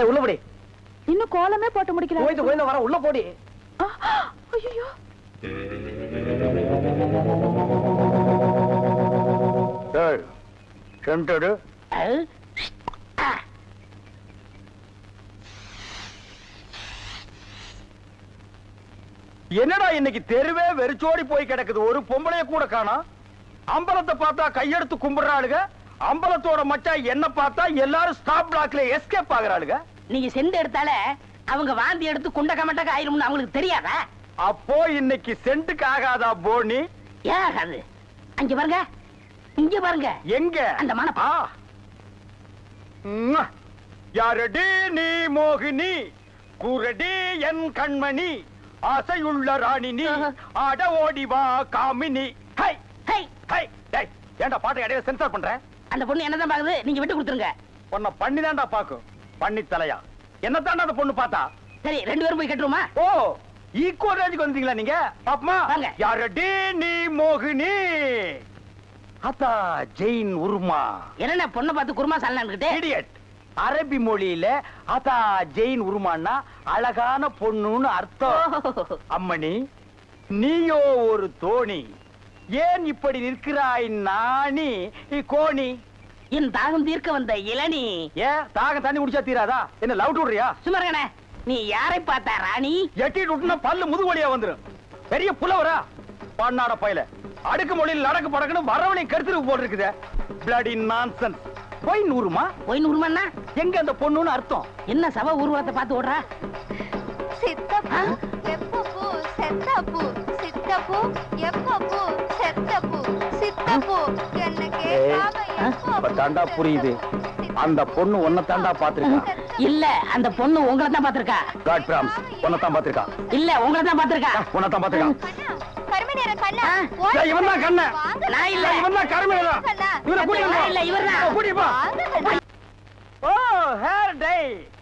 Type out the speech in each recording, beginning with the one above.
ஏய் உள்ள போடி. இன்னும் கோலமே போட்டு முடிக்கல. கோயிந்து கோயிந்து வர உள்ள போடி. ஐயோ டேய் சென்டடு என்னடா இன்னைக்கு தெருவே வெறிச்சோடி போய் கிடக்குது? ஒரு பொம்பளைய கூட காணோம். அம்பலத்தை பார்த்தா கையெடுத்து கும்பிடுறாளுங்க அம்பலத்தோட மச்சான் என்ன பார்த்தா எல்லாரும் ஸ்டாப் பிளாக்ல எஸ்கேப் ஆகுறாளுங்க. நீங்க செண்டு எடுத்தால அவங்க வாந்தி எடுத்து குண்ட கமட்டக்க ஆயிரும்னு அவங்களுக்கு தெரியாதா? அப்போ இன்னைக்கு சென்ட்டுக்கு ஆகாதா போனி? ஏன் ஆகாது அங்க பாருங்க. இங்க பாருங்க. எங்க? அந்த மணப்பா. ஆ. ம்ம். யாரடி நீ மோகினி? குரடி என் கண்மணி? ஆசையுள்ள ராணி நீ ஆட ஓடி வா காமினி. ஹை. ஹை. ஹை. டேய் ஏன்டா பாட்டை இடையில சென்சார் பண்ற? அந்த பொண்ணு என்னதான் பாக்குது நீங்க விட்டு கொடுத்துருங்க. உன்னை பண்ணி தான்டா பாக்கும் பண்ணி தலையா. என்ன அந்த பொண்ணு பார்த்தா? சரி ரெண்டு பேரும் போய் கட்டுருமா? ஓ ஈக்குவல் ரேஞ்சுக்கு வந்தீங்களா நீங்க? பாப்பமா? வாங்க. யாரடி நீ மோகினி? அத்தா ஜெயின் உருமா. என்ன பொண்ணை பார்த்து குருமா சாலன்னுகிட்டே இடியட் அரபி மொழியில அதா ஜெயின் உருமான்னா அழகான பொண்ணுன்னு அர்த்தம். அம்மணி நீயோ ஒரு தோணி. ஏன் இப்படி நிற்கிறாய் நாணி? கோணி. என் தாகம் தீர்க்க வந்த இளநீ. ஏன் தாகம் தண்ணி குடிச்சா தீராதா? என்ன லவ் விடுறியா இருக்கண்ணே நீ யாரை பார்த்தா ராணி? எட்டிட்டு விட்டுனா பல்லு முதுகு வழியா வந்துரும். பெரிய புலவரா? பண்ணாட பையல. அடுக்கு மொழியில் நடக்கு படக்குன்னு வரவனையும் கருத்துருக்கு போட்டு இருக்குது பிளடி நான்சன்ஸ் போய் நூறுமா? போய் நூறுமண்ணா எங்க அந்த பொண்ணுன்னு அர்த்தம்? என்ன சவ ஊர்வலத்தை பார்த்து ஓடுறா? சித்தப்பு எப்பப்பு செத்தப்பு சித்தப்பு எப்பப்பு தாண்டா புரியுது. அந்த பொண்ணு உன்னை தாண்டா பாத்திருக்கா இல்ல அந்த பொண்ணு உங்களை தான் பாத்திருக்கா காட் பிராம்ஸ் உன்னை தான் பாத்திருக்கா இல்ல உங்களை தான் பாத்திருக்கா உன்னை தான் பாத்திருக்கா இவன் தான் நான் இல்ல. இவன் தான் இல்ல, போ. ஓ ஹேர் டே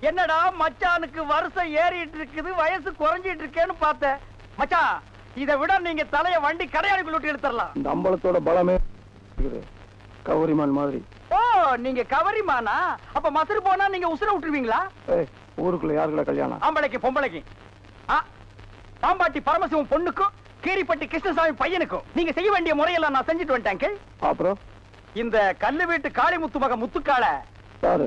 என்னடா மச்சானுக்கு வருஷம் ஏறிட்டு இருக்குது வயசு குறைஞ்சிட்டு இருக்கேன்னு பார்த்தேன். மச்சான் இதை விட நீங்க தலைய வண்டி கடையாளுக்குள்ள விட்டு எடுத்துடலாம். இந்த அம்பலத்தோட பலமே கௌரிமான் மாதிரி. ஓ நீங்க கவரிமானா? அப்ப மசுறு போனா நீங்க உசுர விட்டுருவீங்களா? ஊருக்குள்ள யாருக்குள்ள கல்யாணம்? ஆம்பளைக்கு பொம்பளைக்கு. பாம்பாட்டி பரமசிவம் பொண்ணுக்கும் கீரிப்பட்டி கிருஷ்ணசாமி பையனுக்கும். நீங்க செய்ய வேண்டிய முறையெல்லாம் நான் செஞ்சுட்டு வந்துட்டேன். அப்புறம்? இந்த கல்லு வீட்டு காளிமுத்து மக முத்துக்கால. யாரு?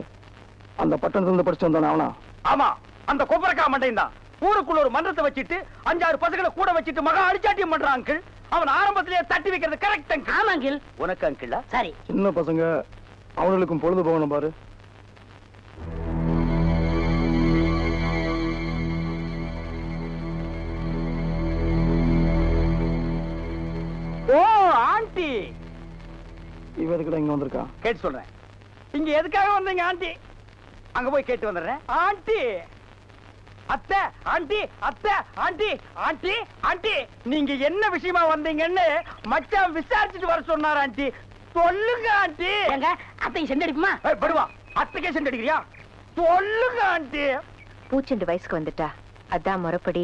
அந்த பட்டணத்துல இருந்து படிச்சு வந்தானே அவனா? ஆமா அந்த கொப்பரக்கா மண்டையும் தான் ஊருக்குள்ள ஒரு மன்றத்தை வச்சிட்டு அஞ்சாறு பசங்களை கூட வச்சிட்டு மகா அடிச்சாட்டியம் பண்றான் அங்கிள். அவன் ஆரம்பத்திலேயே தட்டி வைக்கிறது கரெக்ட் அங்கிள். ஆமாங்கில் உனக்கு அங்கிள்? சரி. சின்ன பசங்க அவங்களுக்கும் பொழுது போகணும் பாரு. ஓ ஆண்டி. இவ எதுக்குடா இங்க வந்திருக்கான் கேட்டு சொல்றேன். இங்க எதுக்காக வந்தீங்க ஆண்டி? அங்க போய் கேட்டு வந்துடுறேன். ஆண்டி. அத்தை ஆண்டி அத்தை ஆண்டி ஆண்டி ஆண்டி நீங்க என்ன விஷயமா வந்தீங்கன்னு மச்சான் விசாரிச்சுட்டு வர சொன்னார் ஆண்டி. சொல்லுங்க ஆண்டி. ஏங்க அத்தை செண்டு ஏய், படுவா. அத்தைக்கே அடிக்கிறியா? சொல்லுங்க ஆண்டி. பூச்செண்டு வயசுக்கு வந்துட்டா. அதான் முறைப்படி.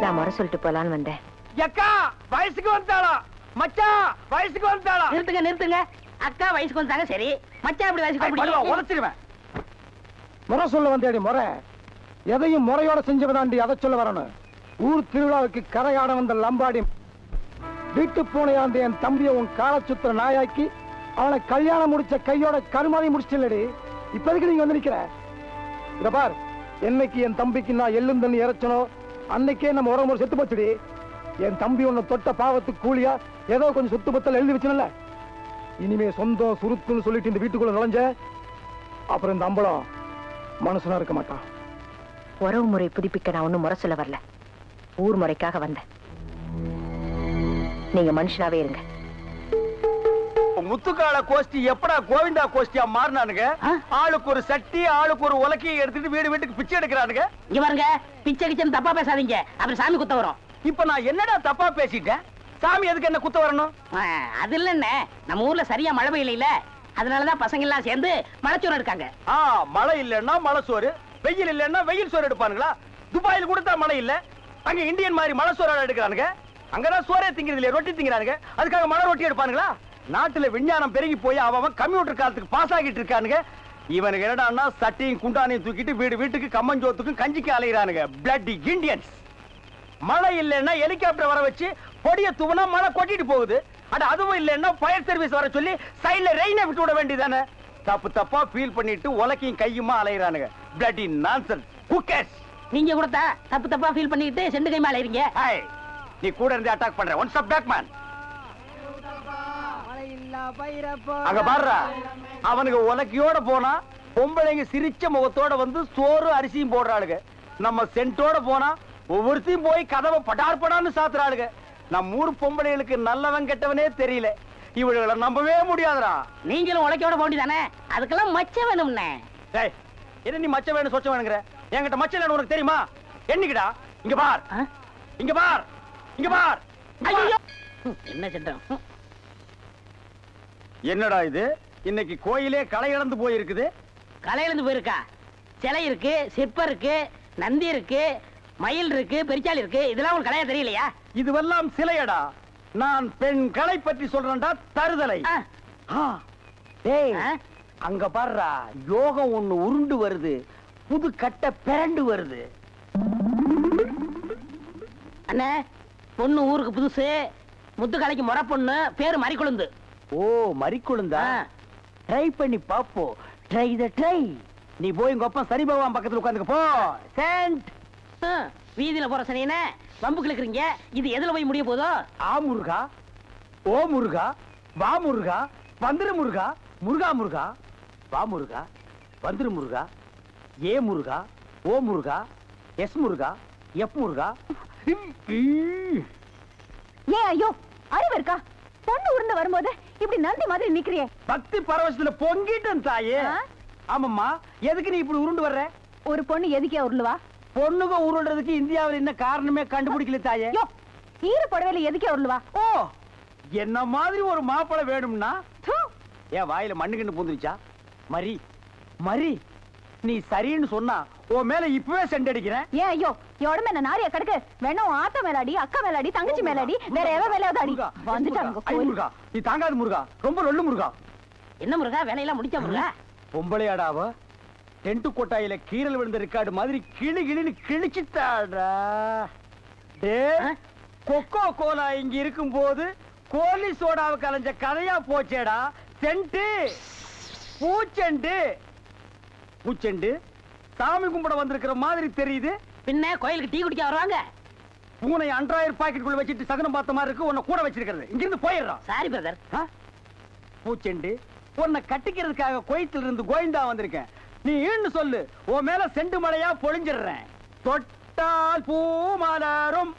நான் முறை சொல்லிட்டு போலான்னு வந்தேன். எக்கா வயசுக்கு வந்தாளா மச்சான் வயசுக்கு வந்தாளா நிறுத்துங்க நிறுத்துங்க. அக்கா வயசுக்கு வந்தாங்க சரி. மச்சான் அப்படி வயசுக்கு உதச்சிருவேன் முறை சொல்ல வந்தேடி முறை. எதையும் முறையோட செஞ்சவதாண்டி அதை சொல்ல வரணும். ஊர் திருவிழாவுக்கு கரையாட வந்த லம்பாடி வீட்டு பூனையாந்து என் தம்பியை உன் கால நாயாக்கி அவனை கல்யாணம் முடிச்ச கையோட கருமாதி முடிச்சில்லடி இப்போதைக்கு நீங்க வந்து நிக்கிற? இத பார் என்னைக்கு என் தம்பிக்கு நான் எள்ளும் தண்ணி இறைச்சனோ அன்னைக்கே நம்ம உறவு செத்து போச்சுடி. என் தம்பி உன்னை தொட்ட பாவத்துக்கு கூலியா ஏதோ கொஞ்சம் சொத்து பத்தல் எழுதி வச்சுனல இனிமே சொந்தம் சுருத்துன்னு சொல்லிட்டு இந்த வீட்டுக்குள்ள நுழைஞ்ச அப்புறம் இந்த அம்பலம் மனுஷனா இருக்க மாட்டான். உறவு முறை புதுப்பிக்க நான் ஒண்ணும் முறை சொல்ல வரல. ஊர் முறைக்காக வந்தேன். நீங்க மனுஷனாவே இருங்க. முத்துக்கால கோஷ்டி எப்படா கோவிந்தா கோஷ்டியா மாறினானுங்க? ஆளுக்கு ஒரு சட்டி ஆளுக்கு ஒரு உலக்கையை எடுத்துட்டு வீடு வீட்டுக்கு பிச்சை எடுக்கிறானுங்க. இங்க பாருங்க பிச்சை கிச்சன் தப்பா பேசாதீங்க. அப்புறம் சாமி குத்த வரும். இப்ப நான் என்னடா தப்பா பேசிட்டேன்? சாமி எதுக்கு என்ன குத்த வரணும்? அது இல்லன்னு நம்ம ஊர்ல சரியா மழை பெய்யல அதனாலதான் பசங்க எல்லாம் சேர்ந்து மலைச்சோறு எடுக்காங்க. ஆ மழை இல்லன்னா மழை சோறு வெயில் இல்லைன்னா வெயில் சோறு எடுப்பானுங்களா? துபாயில் கொடுத்தா மழை இல்ல. அங்க இந்தியன் மாதிரி மழை சோறு எடுக்கிறானுங்க. அங்கதான் சோறே திங்கிறது இல்லையா? ரொட்டி திங்கிறானுங்க. அதுக்காக மழை ரொட்டி எடுப்பானுங்களா? நாட்டுல விஞ்ஞானம் பெருகி போய் அவன் அவன் கம்ப்யூட்டர் காலத்துக்கு பாஸ் ஆகிட்டு இருக்கானுங்க. இவனுக்கு என்னடான்னா சட்டையும் குண்டானையும் தூக்கிட்டு வீடு வீட்டுக்கு கம்மஞ்சோத்துக்கும் கஞ்சிக்கு அலைகிறானுங்க பிளட்டி இண்டியன்ஸ் மழை இல்லைன்னா ஹெலிகாப்டர் வர வச்சு பொடிய தூவனா மழை கொட்டிட்டு போகுது. அட அதுவும் இல்லைன்னா ஃபயர் சர்வீஸ் வர சொல்லி சைட்ல ரெயினை விட்டு விட வேண்டியதானே தப்பு தப்பா ஃபீல் பண்ணிட்டு உலக்கையும் கையுமா அலைகிறானுங்க பிளட்டி நான்சன் குக்கர்ஸ் நீங்க கொடுத்தா தப்பு தப்பா ஃபீல் பண்ணிட்டு செண்டு கை மேல இருங்க ஹாய் நீ கூட இருந்து அட்டாக் பண்ற. ஒன் ஸ்டாப் பேக் மேன் அங்க பாருடா. அவனுக்கு உலக்கையோட போனா பொம்பளைங்க சிரிச்ச முகத்தோட வந்து சோறு அரிசியும் போடுறாளுங்க. நம்ம சென்ட்டோட போனா ஒவ்வொருத்தையும் போய் கதவை படார் படான்னு சாத்துறாளுங்க. நம்ம ஊர் பொம்பளைகளுக்கு நல்லவன் கெட்டவனே தெரியல. இவளுகளை நம்பவே முடியாதுடா. நீங்களும் உழைக்கோட போண்டிதானே அதுக்கெல்லாம் மச்சம் வேணும்னே. டேய் என்ன நீ மச்ச வேணும் சொச்ச வேணுங்கிற? என்கிட்ட மச்ச இல்லைன்னு உனக்கு தெரியுமா? என்னைக்குடா? இங்க பார்? இங்க பார். இங்க பார். ஐயோ! என்ன சட்டம். என்னடா இது? இன்னைக்கு கோயிலே களை இழந்து போயிருக்குது. களை இழந்து போயிருக்கா? சிலை இருக்கு சிற்பம் இருக்கு நந்தி இருக்கு மயில் இருக்கு பெரிச்சாலி இருக்கு. இதெல்லாம் உங்களுக்கு கலையா தெரியலையா? இதுவெல்லாம் சிலையடா. நான் பெண் கலை பற்றி சொல்றேன்டா தருதலை? அங்க பாருடா யோகம் ஒண்ணு உருண்டு வருது புது கட்டை பிறண்டு வருது. அண்ணே பொண்ணு ஊருக்கு புதுசு முத்துக்கலைக்கு முறை பொண்ணு பேரு மறிக்குழுந்து. ஓ மறிக்குழுந்தா. ட்ரை பண்ணி பாப்போ. ட்ரை த ட்ரை நீ போய் உங்க அப்பா சரி பகவான் பக்கத்துல உட்காந்துக்க போ. சென்ட் ஆ, வீதியில போற சனியனே வம்பு கிழக்குறீங்க இது எதுல போய் முடிய போதோ ஆ முருகா. ஓ முருகா. வா முருகா. வந்துரு முருகா. முருகா முருகா. வா முருகா. வந்துரு முருகா. ஏ முருகா. ஓ முருகா. எஸ் முருகா. எப் முருகா. ஏன் ஐயோ அறிவு இருக்கா? பொண்ணு உருண்டு வரும்போது இப்படி நந்தி மாதிரி நிக்கிறியே. பக்தி பரவசத்துல பொங்கிட்டேன் தாயே? ஆமாம்மா. எதுக்கு நீ இப்படி உருண்டு வர்ற? ஒரு பொண்ணு எதுக்கே உருளுவா பொண்ணுங்க உருள்றதுக்கு இந்தியாவில் என்ன காரணமே கண்டுபிடிக்கல தாயே. ஈர புடவையில எதுக்கே உருளுவா? ஓ என்ன மாதிரி ஒரு மாப்பிளை வேணும்னா? ஏன் வாயில மண்ணு கண்டு பூந்துருச்சா? மரி மரி நீ சரின்னு சொன்னா உன் மேல இப்பவே செண்டடிக்கிறேன் ஏன் ஐயோ என் உடம்பு என்ன நாரியா கிடக்கு? வேணா உன் ஆத்தா மேலாடி அக்கா மேலாடி தங்கச்சி மேலாடி வேற எவ வேலையாவது அடி. முருகா, வந்துட்டாங்க முருகா நீ தாங்காது முருகா ரொம்ப லொல்லு முருகா. என்ன முருகா வேலையெல்லாம் முடிச்சா முருகா? பொம்பளையாடாவ டென்ட் கொட்டாயில கீரல் விழுந்த ரெக்கார்டு மாதிரி கிளி கிளின்னு கிழிச்சிட்டாடா டே? கொக்கோ கோலா இங்க இருக்கும் போது கோலி சோடாவை கலைஞ்ச கதையா போச்சேடா. சென்ட்டு பூச்செண்டு. பூச்செண்டு சாமி கும்பிட வந்திருக்கிற மாதிரி தெரியுது. பின்ன கோயிலுக்கு டீ குடிக்க வருவாங்க. பூனை அன்றாயிரம் பாக்கெட்டுக்குள்ள வச்சுட்டு சகனம் பார்த்த மாதிரி இருக்கு உன்னை கூட வச்சிருக்கிறது. இங்கிருந்து போயிடுறான் சாரி பிரதர்? பூச்செண்டு உன்னை கட்டிக்கிறதுக்காக கோயத்துல இருந்து கோயந்தா வந்திருக்கேன். நீ ஈன்னு சொல்லு. உன் மேல செண்டு மழையா பொழிஞ்சிடுறேன். தொட்டால் பூ மலரும்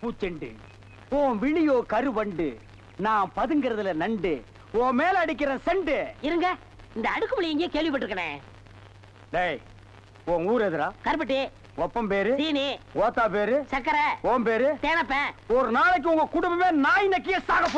பூச்செண்டு. உன் விழியோ கருவண்டு. நான் பதுங்கிறதுல நண்டு. உன் மேல அடிக்கிற செண்டு. இருங்க. இந்த அடுக்குமொழி எங்கேயோ கேள்விப்பட்டிருக்கனே. டேய் உன் ஊர் எதுரா கருப்பட்டி. ஒப்பம் பேரு. சீனி. ஓத்தா பேரு. சக்கரை உன் பேரு. தேனப்பேன் ஒரு நாளைக்கு உங்க குடும்பமே நாய் நக்கிய சாக